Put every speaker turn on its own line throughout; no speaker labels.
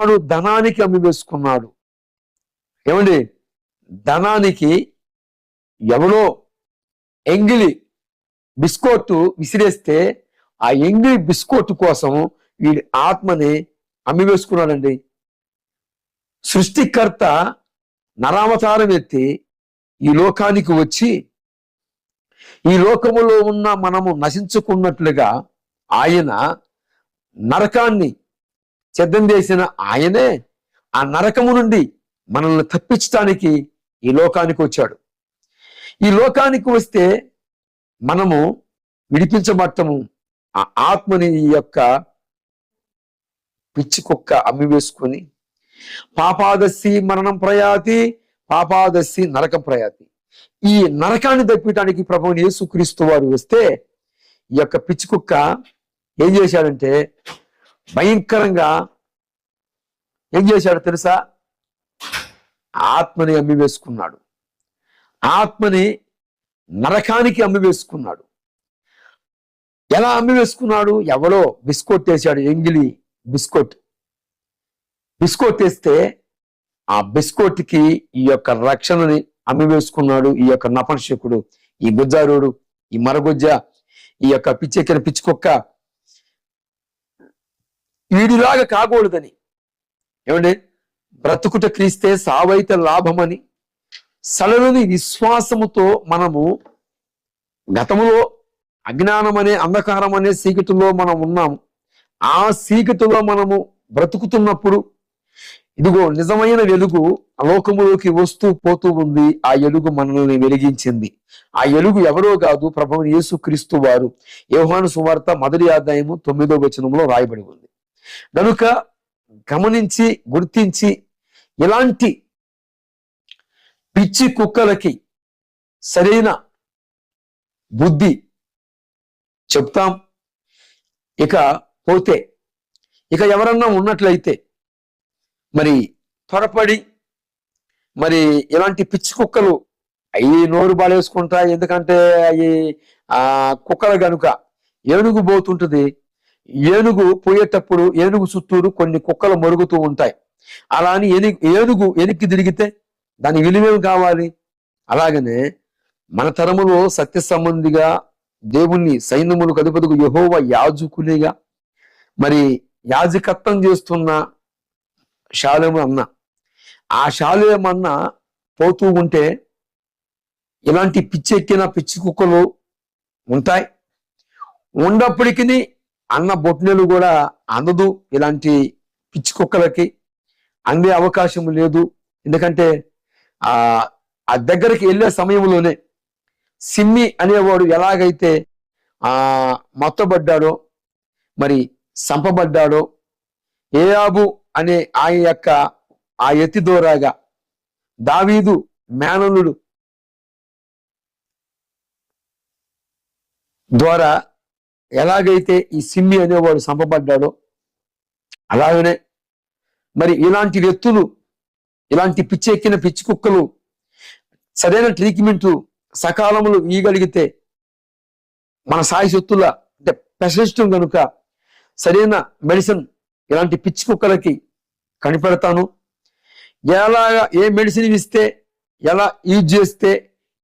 వాడు ధనానికి అమ్మి వేసుకున్నాడు. ఏమండి? ధనానికి ఎవరో ఎంగిలి బిస్కోట్ విసిరేస్తే ఆ ఎంగిలి బిస్కోట్ కోసం వీడి ఆత్మని అమ్మి వేసుకున్నాడండి. సృష్టికర్త నరావతారం ఎత్తి ఈ లోకానికి వచ్చి ఈ లోకములో ఉన్న మనము నశించుకున్నట్లుగా ఆయన నరకాన్ని సిద్ధం చేసిన ఆయనే ఆ నరకము నుండి మనల్ని తప్పించడానికి ఈ లోకానికి వచ్చాడు. ఈ లోకానికి వస్తే మనము విడిపించబట్టము ఆ ఆత్మని ఈ యొక్క పిచ్చి కుక్క అమ్మి వేసుకొని పాపాదశి మరణం ప్రయాతి పాపాదశి నరకం ప్రయాతి. ఈ నరకాన్ని తప్పించడానికి ప్రభువుని యేసుక్రీస్తు వారు వస్తే ఈ యొక్క పిచ్చి కుక్క ఏం చేశాడంటే భయంకరంగా ఏం చేశాడు తెలుసా? ఆత్మని అమ్మి వేసుకున్నాడు. ఆత్మని నరకానికి అమ్మి వేసుకున్నాడు. ఎలా అమ్మి వేసుకున్నాడు? ఎవరో బిస్కోట్ వేసాడు ఎంగిలి బిస్కోట్. బిస్కోట్ వేస్తే ఆ బిస్కోట్కి ఈ యొక్క రక్షణని అమ్మి వేసుకున్నాడు ఈ యొక్క నపంశకుడు ఈ గుజ్జారుడు ఈ మరగుజ్జ ఈ యొక్క పిచ్చెక్కిన పిచ్చుకొక్క వీడిలాగా కాకూడదని. ఏమండి? బ్రతుకుట క్రీస్తే సావైత లాభమని సలలుని విశ్వాసముతో మనము గతములో అజ్ఞానం అనే అంధకారం అనే సీకటిలో మనం ఉన్నాము ఆ సీకటిలో మనము బ్రతుకుతున్నప్పుడు ఇదిగో నిజమైన వెలుగు లోకములోకి వస్తూ పోతూ ఉంది. ఆ ఎలుగు మనల్ని వెలిగించింది. ఆ ఎలుగు ఎవరో కాదు ప్రభు యేసు క్రీస్తు వారు. యోహాను సువార్త మొదటి ఆదాయము తొమ్మిదో వచనంలో రాయబడి ఉంది. కనుక గమనించి గుర్తించి ఇలాంటి పిచ్చి కుక్కలకి సరైన బుద్ధి చెప్తాం. ఇక పోతే ఇక ఎవరన్నా ఉన్నట్లయితే మరి త్వరపడి మరి ఇలాంటి పిచ్చి కుక్కలు అవి నోరు బాలేసుకుంటా ఎందుకంటే అవి ఆ కుక్కలు గనుక ఏనుగు పోతుంటుంది ఏనుగు పోయేటప్పుడు ఏనుగు చుట్టూరు కొన్ని కుక్కలు మరుగుతూ ఉంటాయి. అలా అని ఎని ఏనుగు ఎనికి తిరిగితే దాని విలువేం కావాలి? అలాగనే మన తరములో సత్య సంబంధిగా దేవుణ్ణి సైన్యములు అధిపతికు యహోవ యాజకునిగా మరి యాజకత్వం చేస్తున్న శాలేము అన్న ఆ శాలేమన్న పోతూ ఉంటే ఇలాంటి పిచ్చెక్కిన పిచ్చి కుక్కలు ఉంటాయి. ఉన్నప్పటికీ అన్న బొట్నెలు కూడా అందదు ఇలాంటి పిచ్చి కుక్కలకి. అందే అవకాశం లేదు. ఎందుకంటే ఆ ఆ దగ్గరికి వెళ్ళే సమయంలోనే సిమ్మి అనేవాడు ఎలాగైతే ఆ మత్తబడ్డాడో మరి సంపబడ్డాడో ఏయాబు అనే ఆయన యొక్క ఆ ఎత్తి దూరాగా దావీదు మేనలుడు ద్వారా ఎలాగైతే ఈ సిమ్మి అనేవాడు చంపబడ్డాడో అలాగనే మరి ఇలాంటి వ్యక్తులు ఇలాంటి పిచ్చెక్కిన పిచ్చి కుక్కలు సరైన ట్రీట్మెంట్ సకాలంలో ఇవ్వగలిగితే మన సాయి సొత్తుల అంటే స్పెషలిస్ట్ కనుక సరైన మెడిసిన్ ఇలాంటి పిచ్చి కుక్కలకి కనిపెడతాను. ఎలాగా ఏ మెడిసిన్ ఇస్తే ఎలా యూజ్ చేస్తే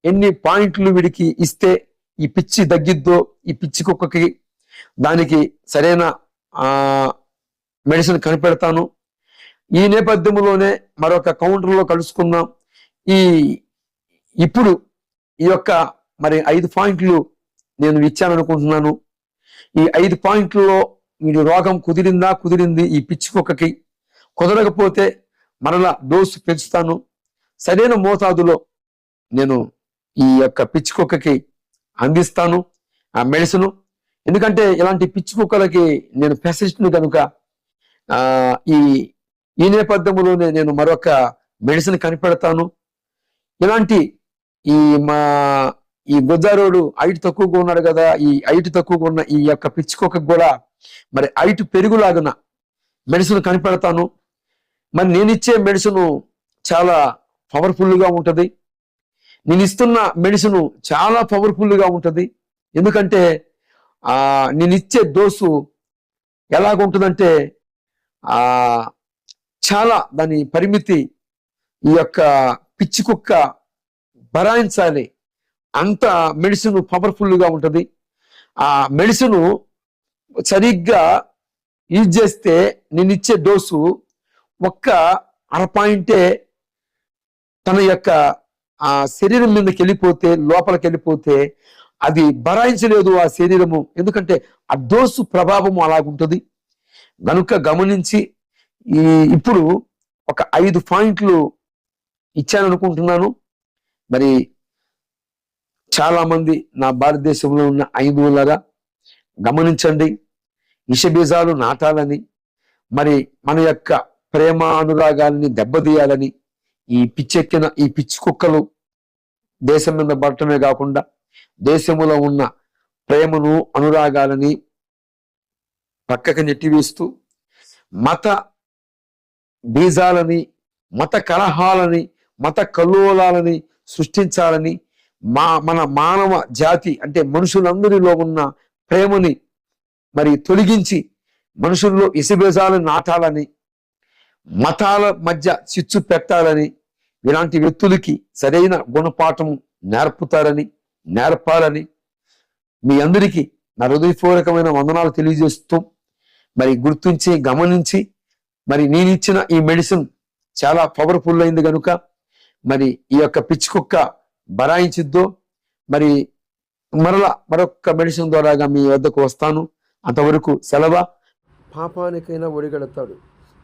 ఎన్ని పాయింట్లు వీడికి ఇస్తే ఈ పిచ్చి తగ్గిద్దో ఈ పిచ్చి కుక్కకి దానికి సరైన మెడిసిన్ కనిపెడతాను. ఈ నేపథ్యంలోనే మరొక కౌంటర్లో కలుసుకుందాం. ఈ ఇప్పుడు ఈ యొక్క మరి ఐదు పాయింట్లు నేను ఇచ్చాననుకుంటున్నాను. ఈ ఐదు పాయింట్లలో మీరు రోగం కుదిరిందా కుదిరింది ఈ పిచ్చి కుక్కకి? కుదరకపోతే మరలా డోసు పెంచుతాను. సరైన మోతాదులో నేను ఈ యొక్క పిచ్చి కుక్కకి అందిస్తాను ఆ మెడిసిన్. ఎందుకంటే ఇలాంటి పిచ్చి కుక్కలకి నేను స్పెషలిస్ట్ని కనుక ఈ ఈ నేపథ్యంలోనే నేను మరొక మెడిసిన్ కనిపెడతాను. ఇలాంటి ఈ మా ఈ గుజ్జారోడు హైట్ తక్కువగా ఉన్నాడు కదా ఈ హైట్ తక్కువగా ఉన్న ఈ యొక్క పిచ్చుకోకకు కూడా మరి హైట్ పెరుగులాగున మెడిసిన్ కనిపెడతాను. మరి నేను ఇచ్చే మెడిసిన్ చాలా పవర్ఫుల్గా ఉంటుంది. నేను ఇస్తున్న మెడిసిన్ చాలా పవర్ఫుల్గా ఉంటుంది. ఎందుకంటే నేను ఇచ్చే డోసు ఎలాగుంటుందంటే
చాలా దాని పరిమితి ఈ యొక్క పిచ్చి కుక్క భరాయించాలి. అంత మెడిసిన్ పవర్ఫుల్గా ఉంటుంది. ఆ మెడిసిన్ సరిగ్గా యూజ్ చేస్తే నేను ఇచ్చే డోసు ఒక్క అర పాయింటే తన యొక్క ఆ శరీరం మీదకి వెళ్ళిపోతే లోపలికి వెళ్ళిపోతే అది భరాయించలేదు ఆ శరీరము. ఎందుకంటే ఆ డోసు ప్రభావము అలాగుంటుంది గనుక గమనించి ఈ ఇప్పుడు ఒక ఐదు పాయింట్లు ఇచ్చాను అనుకుంటున్నాను మరి చాలా మంది నా భారతదేశంలో ఉన్న ఐదుగులరా గమనించండి. ఇషబీజాలు నాటాలని మరి మన యొక్క ప్రేమ అనురాగాలని దెబ్బతీయాలని ఈ పిచ్చెక్కిన ఈ పిచ్చి కుక్కలు దేశం మీద పడటమే కాకుండా దేశములో ఉన్న ప్రేమను అనురాగాలని పక్కకు నెట్టివేస్తూ మత బీజాలని మత కలహాలని మత కల్లోలాలని సృష్టించాలని మా మన మానవ జాతి అంటే మనుషులందరిలో ఉన్న ప్రేమని మరి తొలగించి మనుషుల్లో ఇసుబేజాలను నాటాలని మతాల మధ్య చిచ్చు పెట్టాలని ఇలాంటి వ్యక్తులకి సరైన గుణపాఠం నేర్పుతారని నేర్పాలని మీ అందరికీ నా హృదయపూర్వకమైన వందనాలు తెలియజేస్తూ మరి గుర్తించి గమనించి మరి నేను ఇచ్చిన ఈ మెడిసిన్ చాలా పవర్ఫుల్ అయింది కనుక మరి ఈ యొక్క పిచ్చి కుక్క బరాయించిద్దో మరి మరలా మరొక మెడిసిన్ ద్వారాగా మీ వద్దకు వస్తాను. అంతవరకు సెలవా.
పాపానికైనా ఒడిగడతాడు.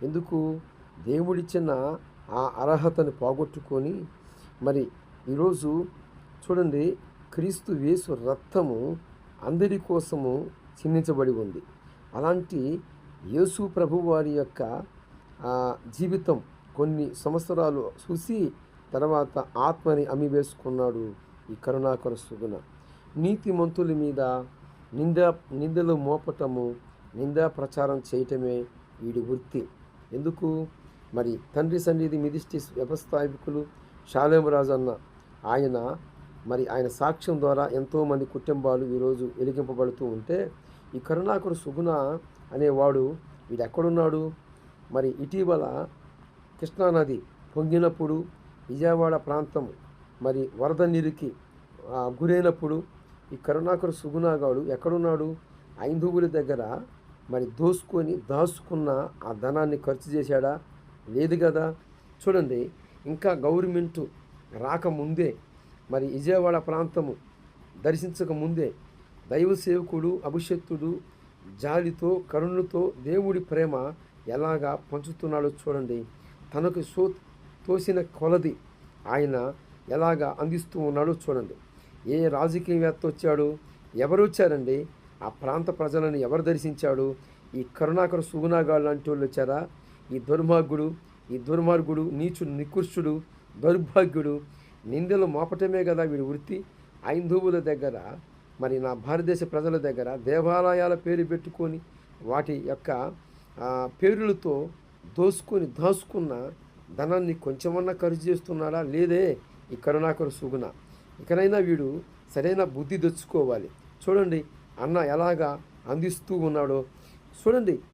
ఎందుకు? దేవుడిచ్చిన ఆ అర్హతను పోగొట్టుకొని మరి ఈరోజు చూడండి క్రీస్తు వేసు రక్తము అందరి కోసము చిందించబడి ఉంది. అలాంటి యేసు ప్రభు వారి యొక్క జీవితం కొన్ని సంవత్సరాలు చూసి తర్వాత ఆత్మని అమ్మివేసుకున్నాడు ఈ కరుణాకర సుగుణ. నీతిమంతుల మీద నింద నిందలు మోపటము నిందా ప్రచారం చేయటమే వీడి వృత్తి. ఎందుకు? మరి తండ్రి సన్నిధి మిదిష్టి వ్యవస్థాపకులు శాలేమరాజు అన్న ఆయన మరి ఆయన సాక్ష్యం ద్వారా ఎంతోమంది కుటుంబాలు ఈరోజు వెలిగింపబడుతూ ఉంటే ఈ కరుణాకరు సుగుణ అనేవాడు వీడు ఎక్కడున్నాడు మరి ఇటీవల కృష్ణానది పొంగినప్పుడు విజయవాడ ప్రాంతం మరి వరద నీరుకి గురైనప్పుడు ఈ కరుణాకరు సుగుణాగాడు ఎక్కడున్నాడు? ఐందువుల దగ్గర మరి దోసుకొని దాచుకున్న ఆ ధనాన్ని ఖర్చు చేశాడా? లేదు కదా? చూడండి ఇంకా గవర్నమెంట్ రాకముందే మరి విజయవాడ ప్రాంతము దర్శించక ముందే దైవ సేవకుడు అభిషక్తుడు జాలితో కరుణతో దేవుడి ప్రేమ ఎలాగా పంచుతున్నాడో చూడండి. తనకు సో తోసిన కొలది ఆయన ఎలాగా అందిస్తూ ఉన్నాడో చూడండి. ఏ రాజకీయవేత్త వచ్చాడు? ఎవరు వచ్చారండి? ఆ ప్రాంత ప్రజలను ఎవరు దర్శించాడు? ఈ కరుణాకర సుగుణాగాడు లాంటి వాళ్ళు వచ్చారా? ఈ దుర్మార్గుడు ఈ దుర్మార్గుడు నీచుడు నికృష్టుడు దౌర్భాగ్యుడు నిందలు మోపటమే కదా వీడి వృత్తి. హైందువుల దగ్గర మరి నా భారతదేశ ప్రజల దగ్గర దేవాలయాల పేరు పెట్టుకొని వాటి యొక్క పేరులతో దోసుకొని దాచుకున్న ధనాన్ని కొంచెమన్నా ఖర్చు చేస్తున్నాడా? లేదే ఈ కరుణాకర సుగుణ. ఇకనైనా వీడు సరైన బుద్ధి తెచ్చుకోవాలి. చూడండి అన్న ఎలాగా అందిస్తూ ఉన్నాడో. చూడండి